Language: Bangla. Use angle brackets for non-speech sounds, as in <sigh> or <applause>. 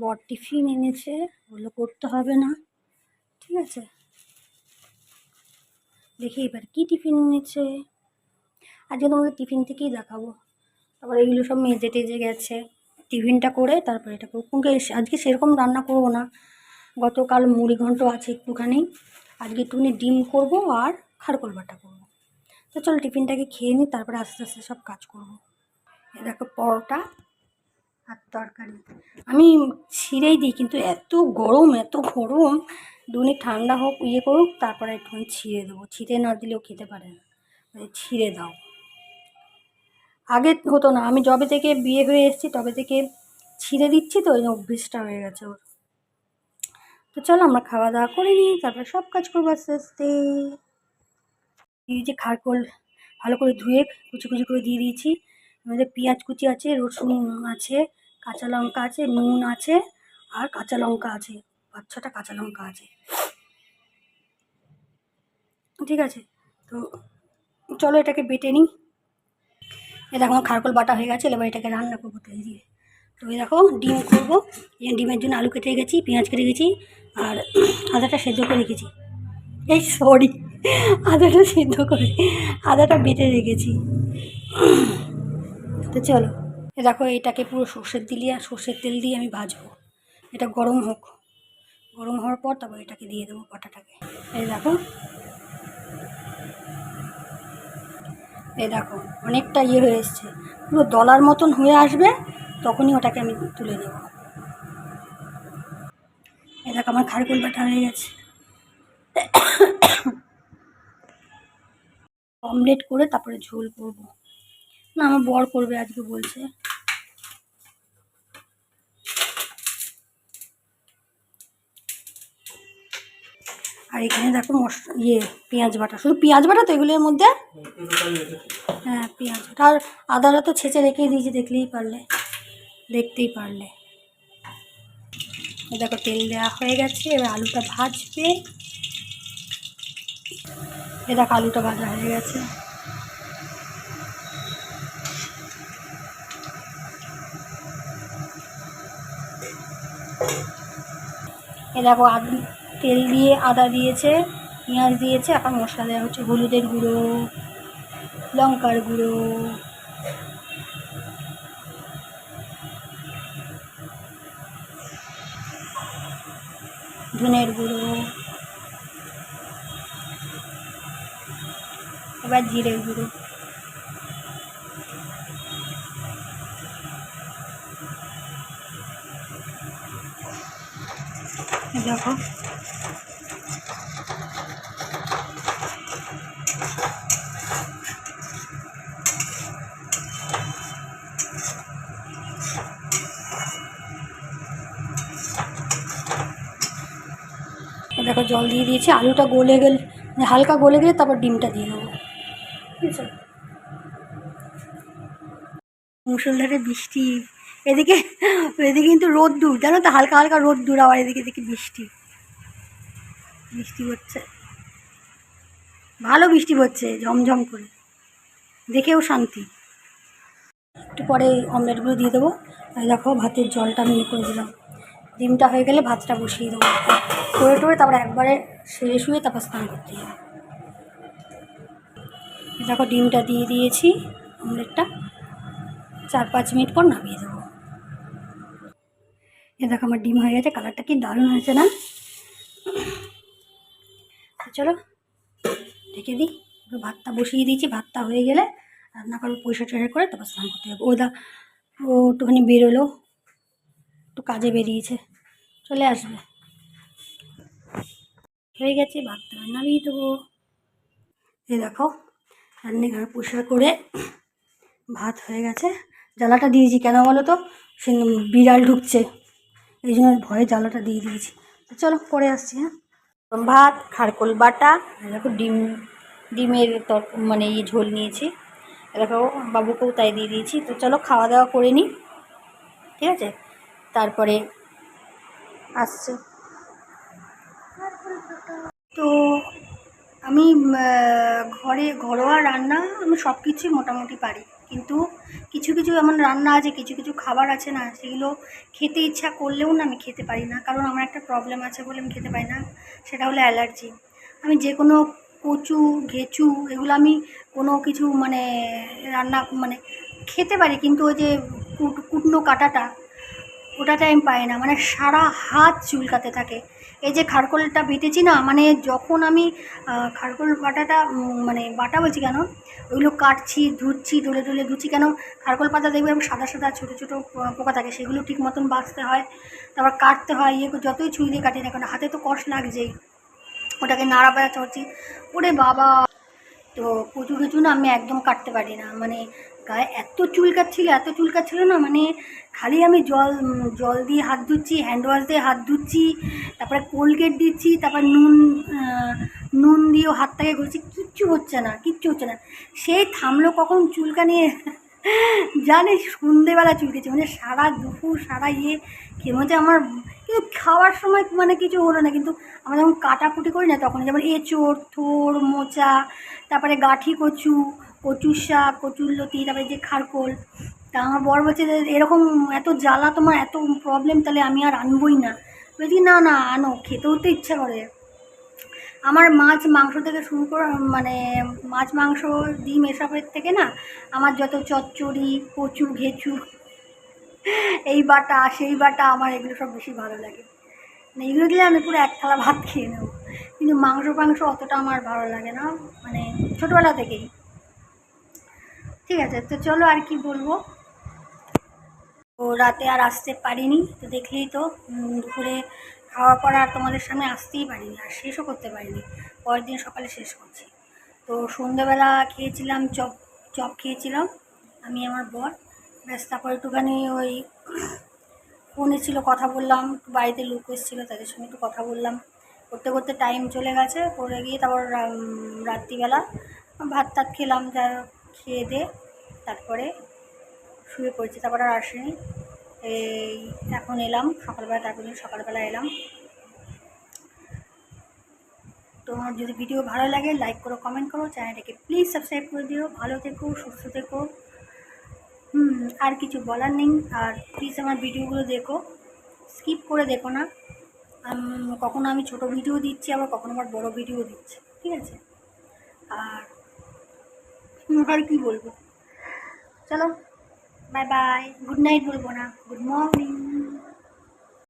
বর টিফিন এনেছে ওগুলো করতে হবে না, ঠিক আছে? দেখি এবার কী টিফিন এনেছে। আজকে তোমাদের টিফিন থেকেই দেখাবো। তারপর এগুলো সব মেজে টেজে গেছে। টিফিনটা করে তারপরে এটা করব। আজকে সেরকম রান্না করব না। গতকাল মুড়ি ঘন্ট আছে একটুখানি। আজকে একটুখানি ডিম করব আর খারকোল বাটা করব। তো চলো টিফিনটাকে খেয়ে নিই তারপরে আস্তে আস্তে সব কাজ করব। দেখো পরোটা। আর তরকারি। আমি ছিঁড়েই দিই, কিন্তু এত গরম এত গরম। দুনি ঠান্ডা হোক ইয়ে করুক, তারপরে একটুখানি ছিঁড়ে দেবো। ছিঁড়ে না দিলেও খেতে পারে না। ছিঁড়ে দাও। আগে হতো না, আমি যবে থেকে বিয়ে হয়ে এসেছি, তবে থেকে ছিঁড়ে দিচ্ছি তো, ওই অভ্যেসটা হয়ে গেছে ওর। তো চলো, আমরা খাওয়া দাওয়া করে নিই, তারপরে সব কাজ করব আস্তে আস্তে। এই যে খারকোল ভালো করে ধুয়ে, কুচি কুচি করে দিয়ে দিয়েছি। মধ্যে পেঁয়াজ কুচি আছে, রসুন আছে। কাঁচা লঙ্কা আছে, নুন আছে আর কাঁচা লঙ্কা আছে। পাঁচ ছটা কাঁচা লঙ্কা আছে। ঠিক আছে, তো চলো এটাকে বেটে নিই। এ দেখো খারকোল বাটা হয়ে গেছে, এবার এটাকে রান্না করব তেল দিয়ে। তো এই দেখো ডিম করব ডিমের জন্য আলু কেটে রেখেছি, পেঁয়াজ কেটে রেখেছি আর আদাটা সেদ্ধ করে রেখেছি। এই সরি, আদাটা সেদ্ধ করে, আদাটা বেটে রেখেছি। তো চলো। দেখো এটাকে পুরো সর্ষের দিলি আর সর্ষের তেল দিয়ে আমি ভাজবো। এটা গরম হোক। গরম হওয়ার পর তারপর এটাকে দিয়ে দেবো পাটাটাকে। এই দেখো। এই দেখো, অনেকটা ইয়ে হয়ে এসছে। পুরো দলার মতন হয়ে আসবে, তখনই ওটাকে আমি তুলে নেব। এই দেখো, আমার খারকুল বাটা হয়ে গেছে। <coughs> অমলেট করে তারপরে ঝোল করব। না, আমার বর করবে আজকে বলছে। আর এখানে দেখো ইয়ে পেঁয়াজ বাটা। শুধু পেঁয়াজ বাটা তো এগুলোর মধ্যে? হ্যাঁ পেঁয়াজ বাটা। আর আদাটা তো ছেঁচে রেখেই দিয়েছি, দেখলেই পারলে। দেখতেই পারলে। দেখো, তেল দেওয়া হয়ে গেছে, এবার আলুটা ভাজবে। এ দেখো, আলুটা ভাজা হয়ে গেছে। এ দেখো তেল দিয়ে আদা দিয়েছে, পেঁয়াজ দিয়েছে এখন মশলা দেওয়া হচ্ছে, হলুদের গুঁড়ো, লঙ্কার গুঁড়ো। ধনের গুঁড়ো। এবার জিরের গুঁড়ো। দেখো। দেখো, জল দিয়ে দিয়েছি। আলুটা গলে গেলে মানে হালকা গলে গেলে তারপর ডিমটা দিয়ে দেবো। ঠিক আছে? মুসলধারে বৃষ্টি। এদিকে এদিকে কিন্তু রোদ্দুর, জানো তো, হালকা হালকা রোদ্দুর, আবার এদিকে এদিকে বৃষ্টি। বৃষ্টি হচ্ছে। ভালো বৃষ্টি হচ্ছে, ঝমঝম করে। দেখেও শান্তি। একটু পরে অমলেটগুলো দিয়ে দেবো। আর দেখো, ভাতের জলটা আমি ইয়ে করে দিলাম। ডিমটা হয়ে গেলে ভাতটা বসিয়ে দেবো। করে টোরে তারপর একবারে শুয়ে শুয়ে তারপর স্নান করতে দেখো, ডিমটা দিয়ে দিয়েছি অমলেটটা। চার পাঁচ মিনিট পর নামিয়ে দেবো। এ দেখো আমার ডিম হয়ে গেছে কালারটা কি দারুণ হয়েছে না? চলো রেখে দিই। ভাতটা বসিয়ে দিয়েছি, ভাতটা হয়ে গেলে রান্না করব পয়সা টয়সা করে তারপর স্নান করতে যাব। ও দা ও একটুখানি বেরোলো, একটু কাজে বেরিয়েছে, চলে আসবে। হয়ে গেছে, ভাতটা নামিয়ে দেবো। এই দেখো, রান্নাঘর পরিষ্কার করে ভাত হয়ে গেছে। জ্বালাটা দিয়েছি, কেন বলো তো? সে বিড়াল ঢুকছে। এই জন্য ভয়ে জ্বালাটা দিয়ে দিয়েছি। তো চলো পরে আসছি হ্যাঁ? ভাত, খারকোল বাটা, দেখো ডিম, ডিমের তর মানে ইয়ে ঝোল নিয়েছি। দেখো বাবুকেও তাই দিয়ে দিয়েছি। তো চলো খাওয়া দাওয়া করে নিই, ঠিক আছে? তারপরে আসছে। তো আমি ঘরে ঘরোয়া রান্না আমি সব কিছুই মোটামুটি পারি। কিন্তু কিছু কিছু এমন রান্না আছে, কিছু কিছু খাবার আছে না, সেগুলো খেতে ইচ্ছা করলেও না আমি খেতে পারি না। কারণ আমার একটা প্রবলেম আছে বলে আমি খেতে পারি না, সেটা হলো অ্যালার্জি আমি যে কোনো কচু, ঘেঁচু এগুলো আমি কোনো কিছু মানে রান্না মানে খেতে পারি, কিন্তু ওই যে কুট কুটনো কাটাটা ওটাতে আমি পাই না। মানে সারা হাত চুলকাতে থাকে। এই যে খারকোলটা বেটেছি না মানে যখন আমি খারকোল বাটাটা মানে বাটা বলছি কেন, ওইগুলো কাটছি, ধুচ্ছি, ডলে ডলে ধুচ্ছি কেন, খারকোল পাতা দেখবে সাদা সাদা ছোটো ছোটো পোকা থাকে, সেগুলো ঠিক মতন বাঁচতে হয়, তারপর কাটতে হয় ইয়ে যতই ছুরি দিয়ে কাটি না কেন, হাতে তো কষ্ট লাগছেই, ওটাকে নাড়া বেড়া চড়ছি, ওরে বাবা, তো কচু টচু না আমি একদম কাটতে পারি না মানে গায়ে এত চুলকাচ্ছিল এত চুলকাচ্ছিল না মানে খালি আমি জল জল দিয়ে হাত ধুচ্ছি হ্যান্ড ওয়াশ দিয়ে হাত ধুচ্ছি, তারপরে কোলগেট দিচ্ছি, তারপর নুন নুন দিয়েও হাতটাকে ঘুরছি, কিচ্ছু হচ্ছে না, কিচ্ছু হচ্ছে না। সেই থামলো কখন চুলকা নিয়ে? <laughs> জানিস সন্ধেবেলা চুলকেছে মানে সারা দুপুর, সারা ইয়ে খেয়ে মধ্যে আমার, কিন্তু খাওয়ার সময় মানে কিছু হলো না, কিন্তু আমরা যখন কাটাকুটি করি না, তখন যেমন এঁচোড়, থোড়, মোচা, তারপরে গাঠি কচু কচুর শাক, কচুর লতি, তারপরে যে খারকোল, তা আমার বর বলছে এরকম এত জ্বালা তোমার, এত প্রবলেম তাহলে আমি আর আনবই না। বলছি, না না, আনো, খেতেও তো ইচ্ছা করে। আমার মাছ, মাংস থেকে শুরু করে মানে মাছ, মাংস, ডিম এসবের থেকে না, আমার যত চচ্চড়ি, কচু, ঘেচু, এই বাটা, সেই বাটা আমার এগুলো সব বেশি ভালো লাগে। মানে এগুলো দিলে আমি পুরো এক থালা ভাত খেয়ে নেব। কিন্তু মাংস ফাংস অতটা আমার ভালো লাগে না মানে ছোটোবেলা থেকেই। ঠিক আছে, তো চলো আর কি বলব। তো রাতে আর আসতে পারিনি, তো দেখলেই তো দুপুরে খাওয়ার পর আর তোমাদের সামনে আসতেই পারিনি, আর শেষও করতে পারিনি। পরের দিন সকালে শেষ করছি। তো সন্ধ্যেবেলা খেয়েছিলাম চপ চপ খেয়েছিলাম, আমি আমার বর। ব্যাস, তারপর একটুখানি ওই ফোনে ছিল, কথা বললাম বাড়িতে লোক এসেছিল, তাদের সঙ্গে একটু কথা বললাম। করতে করতে টাইম চলে গেছে, করে গিয়ে তারপর রাত্রিবেলা ভাত, টাত খেলাম যা খেয়ে দিয়ে তারপরে শুয়ে পড়েছি। তারপর আর আসেনি। এই এখন এলাম, সকালবেলা তারপর সকালবেলা এলাম। তোমার যদি ভিডিও ভালো লাগে লাইক করো কমেন্ট করো চ্যানেলটাকে প্লিজ সাবস্ক্রাইব করে দিও। ভালো থেকো, সুস্থ থেকো। হুম, আর কিছু বলার নেই। আর প্লিজ আমার ভিডিওগুলো দেখো। স্কিপ করে দেখো না। কখনো আমি ছোট ভিডিও দিচ্ছি, আবার কখনো আমার বড় ভিডিও দিচ্ছি। ঠিক আছে? আর আর কি বলব? চলো বাই বাই গুড নাইট বলব না। Good morning